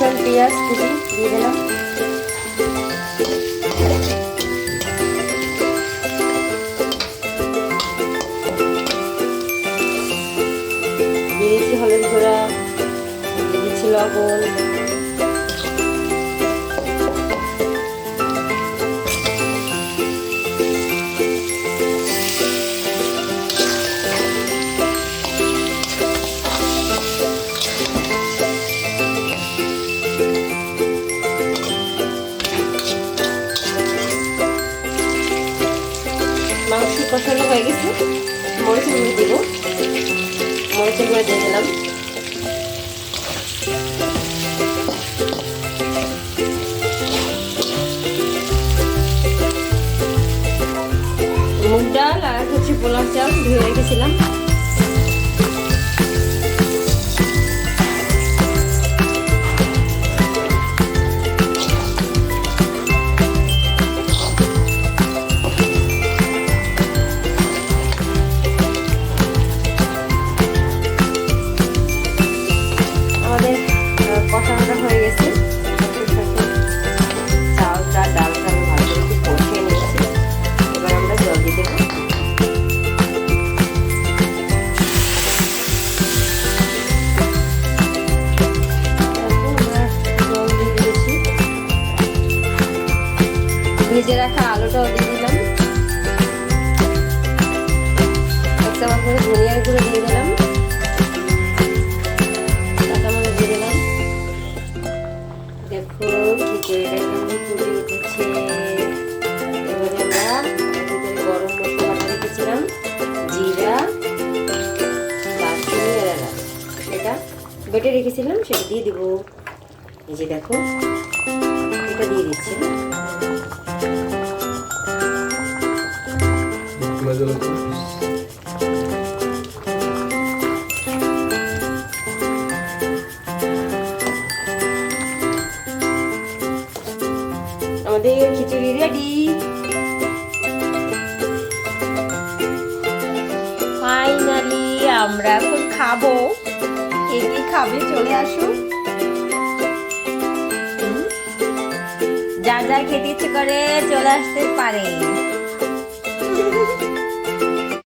পেঁয়াজ কুচি দিয়ে দিলাম দিয়েছি হলুদ গুঁড়া দিয়েছি লবণ কষানো হয়ে গেছে। মরিচের গুঁড়ো দেবো। মরিচের গুঁড়ো দিয়ে দিলাম। মুগ ডাল আর হচ্ছে পোলার চাল ধুয়ে রেখেছিলাম। ভেজে রাখা আলুটাও দিয়ে দিলাম। এক চামচ করে ধনিয়ার গুঁড়ো দিয়ে দিলাম। দিয়ে দিলাম। দেখো গরম রেখেছিলাম। জিরা বেটে রেখেছিলাম, সেটা দিয়ে দিব। এই যে দেখো, এটা দিয়ে দিচ্ছি। আমাদের খিচুড়ি রেডি ফাইনালি আমরা এখন খাব। কে কে খাবে চলে আসুন যা যার খেতে ইচ্ছে করে চলে আসতে পারে।